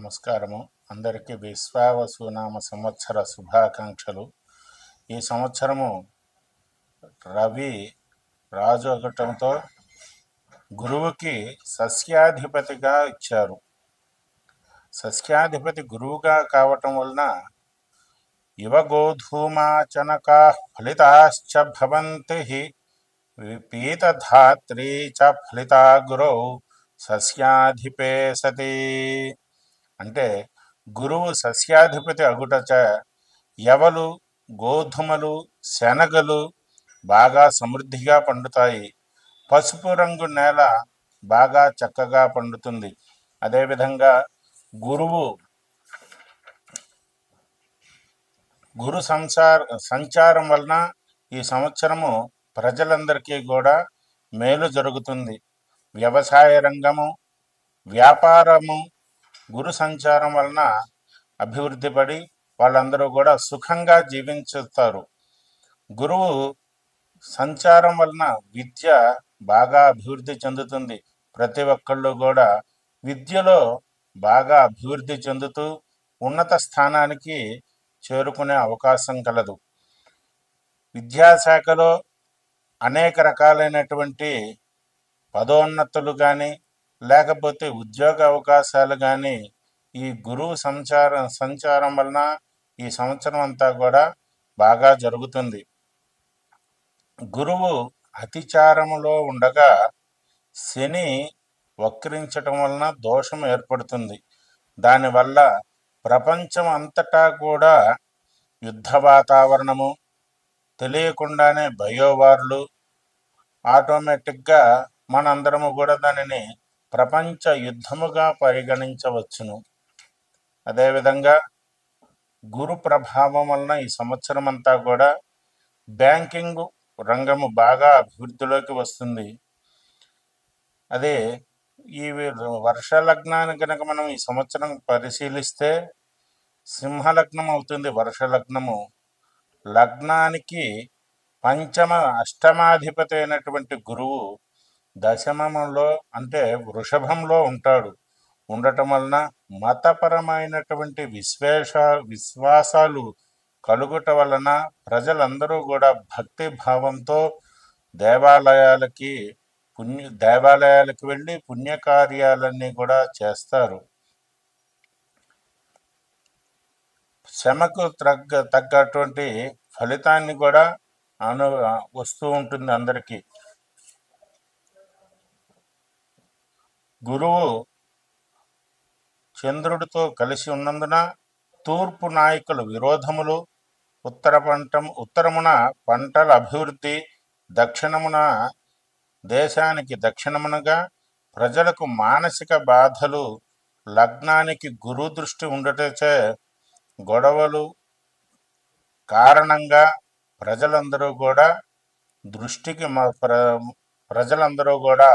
నమస్కారము. అందరికీ విశ్వావసునామ సంవత్సర శుభాకాంక్షలు. ఈ సంవత్సరము రవి రాజు అగటంతో గురువుకి సస్యాధిపతిగా ఇచ్చారు. సస్యాధిపతి గురువుగా కావటం వలన యువగోధూమాచనకా ఫలితాశ్చ భవంతి పీతధాత్రీ చ ఫలితా గురౌ సస్యాధిపే సతీ. అంటే గురువు సస్యాధిపతి అగుటచ ఎవలు గోధుమలు శనగలు బాగా సమృద్ధిగా పండుతాయి. పసుపు రంగు నేల బాగా చక్కగా పండుతుంది. అదేవిధంగా గురువు గురు సంసార సంచారం వలన ఈ సంవత్సరము ప్రజలందరికీ కూడా మేలు జరుగుతుంది. వ్యవసాయ రంగము వ్యాపారము గురు సంచారం వలన అభివృద్ధి పడి వాళ్ళందరూ కూడా సుఖంగా జీవించుతారు. గురువు సంచారం వలన విద్య బాగా అభివృద్ధి చెందుతుంది. ప్రతి ఒక్కళ్ళు కూడా విద్యలో బాగా అభివృద్ధి చెందుతూ ఉన్నత స్థానానికి చేరుకునే అవకాశం కలదు. విద్యాశాఖలో అనేక రకాలైనటువంటి పదోన్నతులు కానీ లేకపోతే ఉద్యోగ అవకాశాలు కానీ ఈ గురువు సంచారం సంచారం వలన ఈ సంవత్సరం అంతా కూడా బాగా జరుగుతుంది. గురువు అతిచారములో ఉండగా శని వక్రించటం వలన దోషం ఏర్పడుతుంది. దానివల్ల ప్రపంచం అంతటా కూడా యుద్ధ వాతావరణము తెలియకుండానే బయోవార్లు ఆటోమేటిక్గా మనందరము కూడా దానిని ప్రపంచ యుద్ధముగా పరిగణించవచ్చును. అదేవిధంగా గురు ప్రభావం వలన ఈ సంవత్సరం అంతా కూడా బ్యాంకింగ్ రంగము బాగా అభివృద్ధిలోకి వస్తుంది. అదే ఈ వర్ష లగ్నాన్ని కనుక మనం ఈ సంవత్సరం పరిశీలిస్తే సింహలగ్నం అవుతుంది వర్ష లగ్నము లగ్నానికి పంచమ అష్టమాధిపతి అయినటువంటి గురువు దశమంలో అంటే వృషభంలో ఉంటాడు. ఉండటం వలన మతపరమైనటువంటి విశ్వేష విశ్వాసాలు కలుగుట వలన ప్రజలందరూ కూడా భక్తి భావంతో దేవాలయాలకి పుణ్య దేవాలయాలకు వెళ్ళి పుణ్యకార్యాలన్నీ కూడా చేస్తారు. శ్రమకు తగ్గ తగ్గటువంటి ఫలితాన్ని కూడా అను వస్తూ ఉంటుంది అందరికీ. గురువు చంద్రుడితో కలిసి ఉన్నందున తూర్పు నాయకుల విరోధములు ఉత్తర పంట ఉత్తరమున పంటల అభివృద్ధి దక్షిణమున దేశానికి దక్షిణమునగా ప్రజలకు మానసిక బాధలు లగ్నానికి గురు దృష్టి ఉండటచే గొడవలు కారణంగా ప్రజలందరూ కూడా దృష్టికి ప్ర ప్రజలందరూ కూడా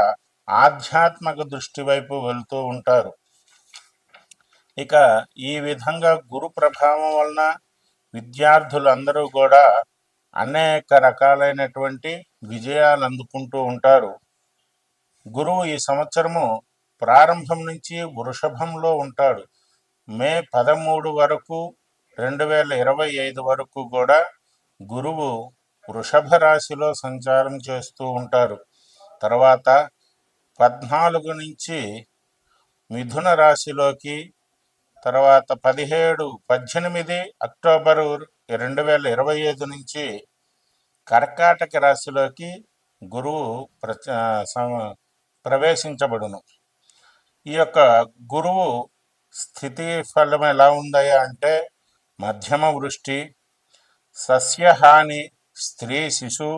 ఆధ్యాత్మిక దృష్టి వైపు వెళ్తూ ఉంటారు. ఇక ఈ విధంగా గురు ప్రభావం వలన విద్యార్థులందరూ కూడా అనేక రకాలైనటువంటి విజయాలు అందుకుంటూ ఉంటారు. గురువు ఈ సంవత్సరము ప్రారంభం నుంచి వృషభంలో ఉంటాడు. మే పదమూడు వరకు రెండు వేల ఇరవై ఐదు వరకు కూడా గురువు వృషభ రాశిలో సంచారం చేస్తూ ఉంటారు. తర్వాత పద్నాలుగు నుంచి మిథున రాశిలోకి తర్వాత పదిహేడు పద్దెనిమిది అక్టోబరు రెండు వేల ఇరవై ఐదు నుంచి కర్కాటక రాశిలోకి గురువు ప్ర ప్రవేశించబడును. ఈ యొక్క గురువు స్థితి ఫలం ఎలా ఉందయ్యా అంటే మధ్యమ వృష్టి సస్యహాని స్త్రీ శిశు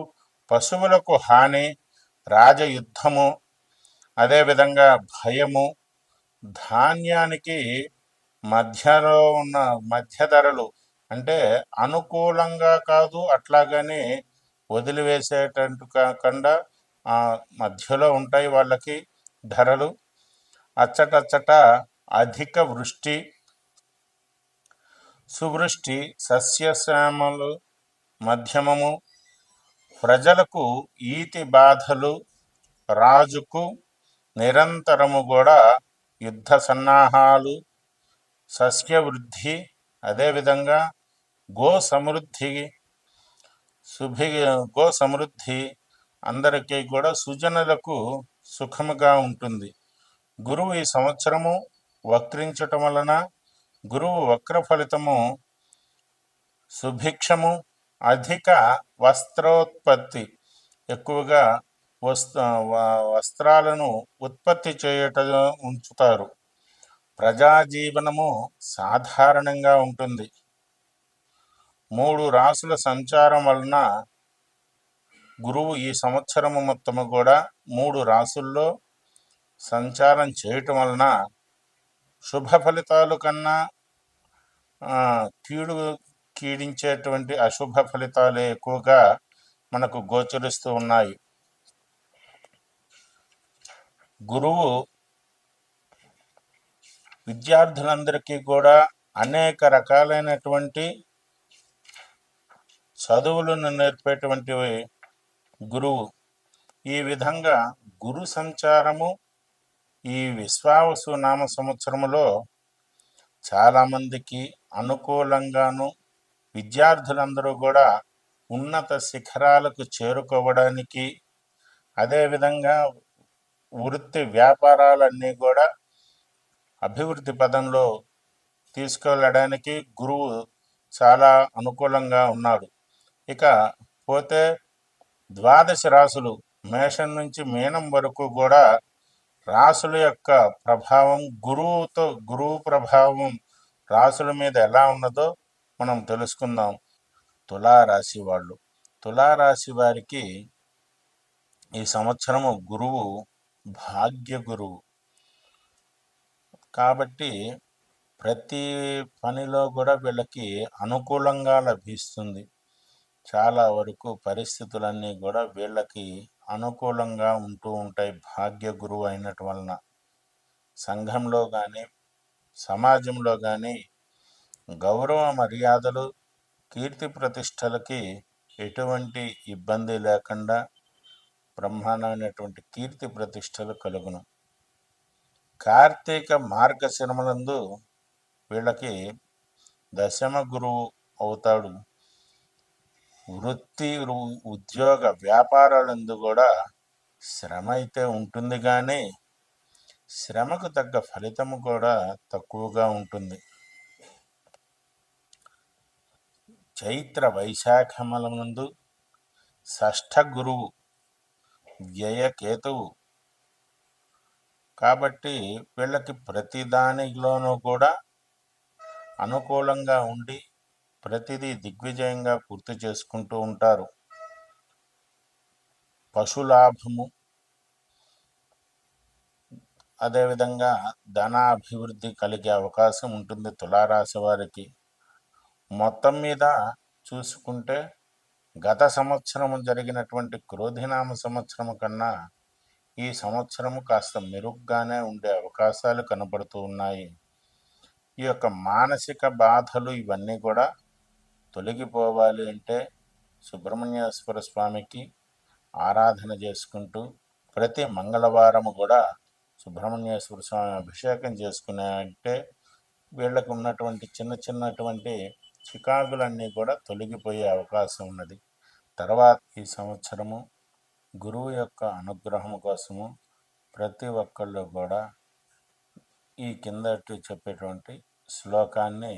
పశువులకు హాని రాజయుద్ధము అదేవిధంగా భయము ధాన్యానికి మధ్యలో ఉన్న మధ్య ధరలు అంటే అనుకూలంగా కాదు అట్లాగని వదిలివేసేటట్టు కాకుండా మధ్యలో ఉంటాయి వాళ్ళకి ధరలు. అచ్చటచ్చట అధిక వృష్టి సువృష్టి సస్యశ్యామలు మధ్యమము ప్రజలకు ఈతి బాధలు రాజుకు నిరంతరము కూడా యుద్ధ సన్నాహాలు సస్యవృద్ధి అదేవిధంగా గో సమృద్ధి శుభి గో సమృద్ధి అందరికీ కూడా సుజనులకు సుఖముగా ఉంటుంది. గురువు ఈ సంవత్సరము వక్రించటం వలన గురువు వక్ర ఫలితము సుభిక్షము అధిక వస్త్రోత్పత్తి ఎక్కువగా వస్త వస్త్రాలను ఉత్పత్తి చేయట ఉంచుతారు. ప్రజాజీవనము సాధారణంగా ఉంటుంది. మూడు రాసుల సంచారం వలన గురువు ఈ సంవత్సరము మొత్తము కూడా మూడు రాసుల్లో సంచారం చేయటం వలన శుభ ఫలితాలు కన్నా కీడు కీడించేటువంటి అశుభ ఫలితాలు ఎక్కువగా మనకు గోచరిస్తూ ఉన్నాయి. గురువు విద్యార్థులందరికీ కూడా అనేక రకాలైనటువంటి చదువులను నేర్పేటువంటి గురువు. ఈ విధంగా గురు సంచారము ఈ విశ్వావసు నామ సంవత్సరములో చాలామందికి అనుకూలంగాను విద్యార్థులందరూ కూడా ఉన్నత శిఖరాలకు చేరుకోవడానికి అదేవిధంగా వృత్తి వ్యాపారాలన్నీ కూడా అభివృద్ధి పదంలో తీసుకెళ్ళడానికి గురువు చాలా అనుకూలంగా ఉన్నాడు. ఇక పోతే ద్వాదశ రాసులు మేషం నుంచి మీనం వరకు కూడా రాసుల యొక్క ప్రభావం గురువుతో గురువు ప్రభావం రాసుల మీద ఎలా ఉన్నదో మనం తెలుసుకుందాం. తులారాశి వాళ్ళు. తులారాశి వారికి ఈ సంవత్సరము గురువు భాగ్య గురువు కాబట్టి ప్రతి పనిలో కూడా వీళ్ళకి అనుకూలంగా లభిస్తుంది. చాలా వరకు పరిస్థితులన్నీ కూడా వీళ్ళకి అనుకూలంగా ఉంటూ ఉంటాయి భాగ్య గురువు అయినటు వలన. సంఘంలో కానీ సమాజంలో కానీ గౌరవ మర్యాదలు కీర్తి ప్రతిష్టలకి ఎటువంటి ఇబ్బంది లేకుండా బ్రహ్మాండమైనటువంటి కీర్తి ప్రతిష్టలు కలుగును. కార్తీక మార్గశిరములందు వీళ్ళకి దశమ గురువు అవుతాడు. వృత్తి ఉద్యోగ వ్యాపారాలందు కూడా శ్రమ అయితే ఉంటుంది కానీ శ్రమకు తగ్గ ఫలితము కూడా తక్కువగా ఉంటుంది. చైత్ర వైశాఖముల ముందు షష్ఠ గురువు వ్యయకేతువు. కాబట్టి వీళ్ళకి ప్రతి దానిలోనూ కూడా అనుకూలంగా ఉండి ప్రతిదీ దిగ్విజయంగా పూర్తి చేసుకుంటూ ఉంటారు. పశులాభము అదేవిధంగా ధనాభివృద్ధి కలిగే అవకాశం ఉంటుంది తులారాశి వారికి. మొత్తం మీద చూసుకుంటే గత సంవత్సరము జరిగినటువంటి క్రోధినామ సంవత్సరం కన్నా ఈ సంవత్సరము కాస్త మెరుగ్గానే ఉండే అవకాశాలు కనబడుతూ ఉన్నాయి. ఈ యొక్క మానసిక బాధలు ఇవన్నీ కూడా తొలగిపోవాలి అంటే సుబ్రహ్మణ్యేశ్వర స్వామికి ఆరాధన చేసుకుంటూ ప్రతి మంగళవారము కూడా సుబ్రహ్మణ్యేశ్వర స్వామి అభిషేకం చేసుకునే అంటే వీళ్ళకు ఉన్నటువంటి చిన్న చిన్నటువంటి చికాకులన్నీ కూడా తొలగిపోయే అవకాశం ఉన్నది. తర్వాత ఈ సంవత్సరము గురువు యొక్క అనుగ్రహం కోసము ప్రతి ఒక్కళ్ళు కూడా ఈ కిందటి చెప్పేటువంటి శ్లోకాన్ని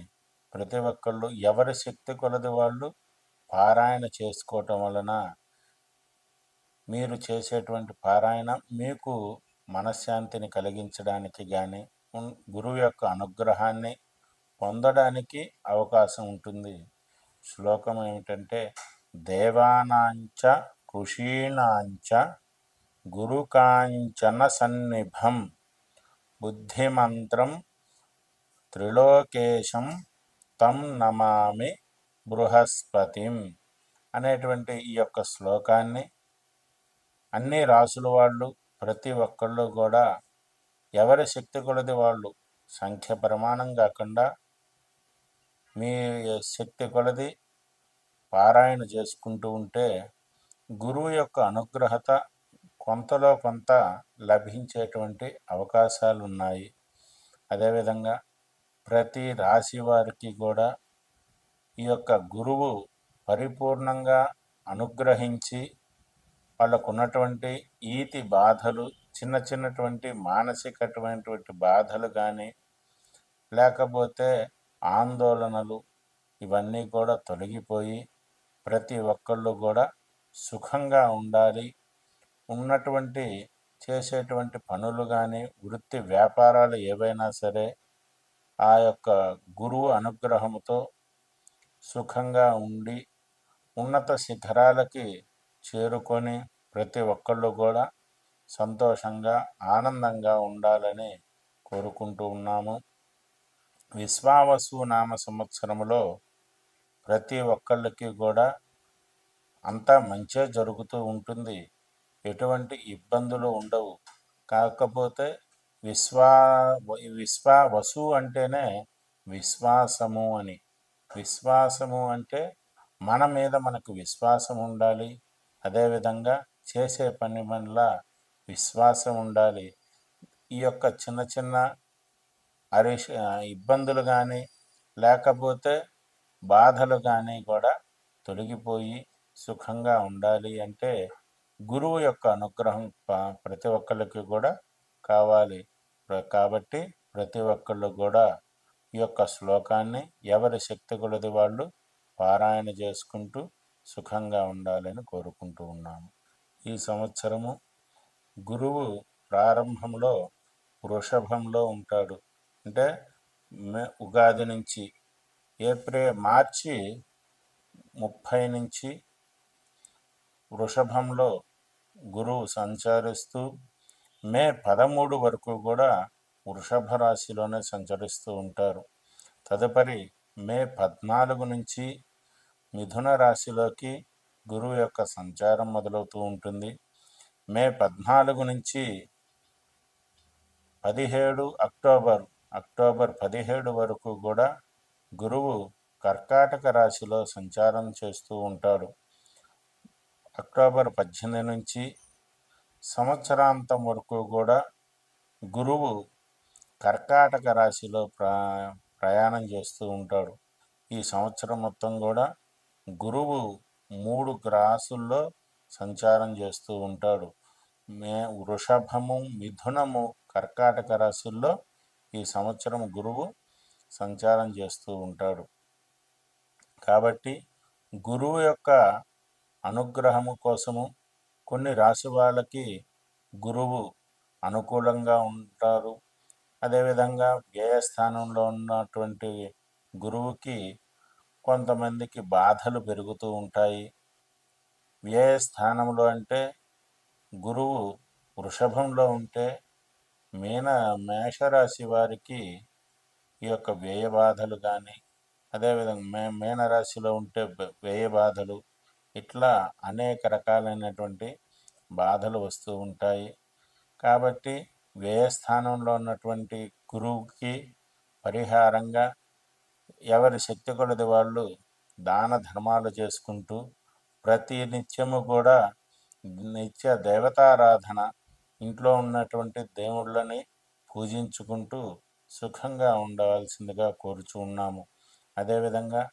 ప్రతి ఒక్కళ్ళు ఎవరి శక్తి కొలది వాళ్ళు పారాయణ చేసుకోవటం వలన మీరు చేసేటువంటి పారాయణ మీకు మనశ్శాంతిని కలిగించడానికి కానీ గురువు యొక్క అనుగ్రహాన్ని పొందడానికి అవకాశం ఉంటుంది. శ్లోకం ఏమిటంటే దేవానాంచ ఋషీణాంచ గురుకాంచన సన్నిభం బుద్ధిమంత్రం త్రిలోకేశం తం నమామి బృహస్పతిం అనేటువంటి ఈ యొక్క శ్లోకాన్ని అన్ని రాసుల వాళ్ళు ప్రతి ఒక్కళ్ళు కూడా ఎవరి శక్తి కొలది వాళ్ళు సంఖ్య ప్రమాణం కాకుండా మీ శక్తి కొలది పారాయణ చేసుకుంటూ ఉంటే గురువు యొక్క అనుగ్రహత కొంతలో కొంత లభించేటువంటి అవకాశాలు ఉన్నాయి అదేవిధంగా ప్రతి రాశి వారికి కూడా ఈ యొక్క గురువు పరిపూర్ణంగా అనుగ్రహించి వాళ్ళకున్నటువంటి ఈతి బాధలు చిన్న చిన్నటువంటి మానసికటువంటి బాధలు కానీ లేకపోతే ఆందోళనలు ఇవన్నీ కూడా తొలగిపోయి ప్రతి ఒక్కళ్ళు కూడా సుఖంగా ఉండాలి. ఉన్నటువంటి చేసేటువంటి పనులు కానీ వృత్తి వ్యాపారాలు ఏవైనా సరే ఆ యొక్క గురువు అనుగ్రహంతో సుఖంగా ఉండి ఉన్నత శిఖరాలకి చేరుకొని ప్రతి ఒక్కళ్ళు కూడా సంతోషంగా ఆనందంగా ఉండాలని కోరుకుంటూ ఉన్నాము. విశ్వావసు నామ సంవత్సరంలో ప్రతి ఒక్కళ్ళకి కూడా అంతా మంచే జరుగుతూ ఉంటుంది. ఎటువంటి ఇబ్బందులు ఉండవు. కాకపోతే విశ్వా విశ్వా వసు అంటేనే విశ్వాసము అని. విశ్వాసము అంటే మన మీద మనకు విశ్వాసం ఉండాలి. అదేవిధంగా చేసే పని పనుల విశ్వాసం ఉండాలి. ఈ యొక్క చిన్న చిన్న అరిష ఇబ్బందులు కానీ లేకపోతే బాధలు కానీ కూడా తొలగిపోయి సుఖంగా ఉండాలి అంటే గురువు యొక్క అనుగ్రహం ప్రతి ఒక్కరికి కూడా కావాలి. కాబట్టి ప్రతి ఒక్కళ్ళు కూడా ఈ యొక్క శ్లోకాన్ని ఎవరి శక్తి కొలది వాళ్ళు పారాయణ చేసుకుంటూ సుఖంగా ఉండాలని కోరుకుంటూ ఉన్నాము. ఈ సంవత్సరము గురువు ప్రారంభంలో వృషభంలో ఉంటాడు. అంటే ఉగాది నుంచి ఏప్రిల్ మార్చి ముప్పై నుంచి వృషభంలో గురువు సంచరిస్తూ మే పదమూడు వరకు కూడా వృషభ రాశిలోనే సంచరిస్తూ ఉంటారు. తదుపరి మే పద్నాలుగు నుంచి మిథున రాశిలోకి గురువు యొక్క సంచారం మొదలవుతూ ఉంటుంది. మే పద్నాలుగు నుంచి పదిహేడు అక్టోబర్ అక్టోబర్ పదిహేడు వరకు కూడా గురువు కర్కాటక రాశిలో సంచారం చేస్తూ ఉంటాడు. అక్టోబర్ పద్దెనిమిది నుంచి సంవత్సరాంతం వరకు కూడా గురువు కర్కాటక రాశిలో ప్రా ప్రయాణం చేస్తూ ఉంటాడు. ఈ సంవత్సరం మొత్తం కూడా గురువు మూడు రాసుల్లో సంచారం చేస్తూ ఉంటాడు. మే వృషభము మిథునము కర్కాటక రాశుల్లో ఈ సంవత్సరం గురువు సంచారం చేస్తూ ఉంటాడు. కాబట్టి గురువు యొక్క అనుగ్రహము కోసము కొన్ని రాశి వాళ్ళకి గురువు అనుకూలంగా ఉంటారు. అదేవిధంగా వ్యయస్థానంలో ఉన్నటువంటి గురువుకి కొంతమందికి బాధలు పెరుగుతూ ఉంటాయి. వ్యయస్థానంలో అంటే గురువు వృషభంలో ఉంటే మీన మేషరాశి వారికి ఈ యొక్క వ్యయ బాధలు కానీ అదేవిధంగా మే మీనరాశిలో ఉంటే వ్యయ బాధలు ఇట్లా అనేక రకాలైనటువంటి బాధలు వస్తూ ఉంటాయి. కాబట్టి వ్యయస్థానంలో ఉన్నటువంటి గురువుకి పరిహారంగా ఎవరి శక్తి కొలది వాళ్ళు దాన ధర్మాలు చేసుకుంటూ ప్రతి నిత్యము కూడా నిత్య దేవతారాధన ఇంట్లో ఉన్నటువంటి దేవుళ్ళని పూజించుకుంటూ సుఖంగా ఉండవలసిందిగా కోరుచు ఉన్నాము. అదేవిధంగా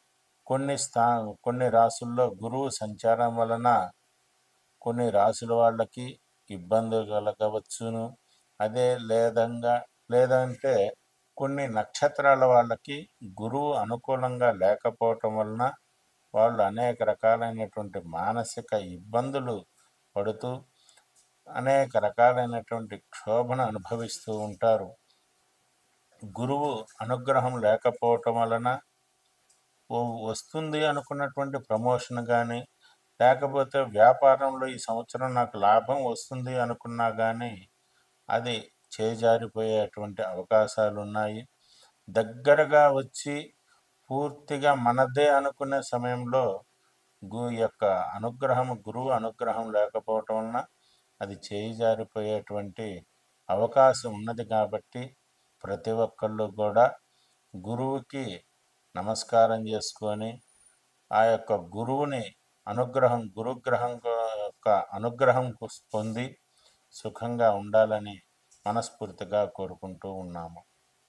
కొన్ని స్థా కొన్ని రాసుల్లో గురువు సంచారం వలన కొన్ని రాసుల వాళ్ళకి ఇబ్బందులు కలగవచ్చును. అదే లేదంగా లేదంటే కొన్ని నక్షత్రాల వాళ్ళకి గురువు అనుకూలంగా లేకపోవటం వలన వాళ్ళు అనేక రకాలైనటువంటి మానసిక ఇబ్బందులు పడుతూ అనేక రకాలైనటువంటి క్షోభను అనుభవిస్తూ ఉంటారు. గురువు అనుగ్రహం లేకపోవటం వలన వస్తుంది అనుకున్నటువంటి ప్రమోషన్ కానీ లేకపోతే వ్యాపారంలో ఈ సంవత్సరం నాకు లాభం వస్తుంది అనుకున్నా కానీ అది చేజారిపోయేటువంటి అవకాశాలు ఉన్నాయి దగ్గరగా వచ్చి పూర్తిగా మనదే అనుకునే సమయంలో గు యొక్క అనుగ్రహం గురువు అనుగ్రహం లేకపోవటం వలన అది చేయి జారిపోయేటువంటి అవకాశం ఉన్నది కాబట్టి ప్రతి ఒక్కళ్ళు కూడా గురువుకి నమస్కారం చేసుకొని ఆ యొక్క గురువుని అనుగ్రహం గురుగ్రహం యొక్క అనుగ్రహం పొంది సుఖంగా ఉండాలని మనస్ఫూర్తిగా కోరుకుంటూ ఉన్నాము.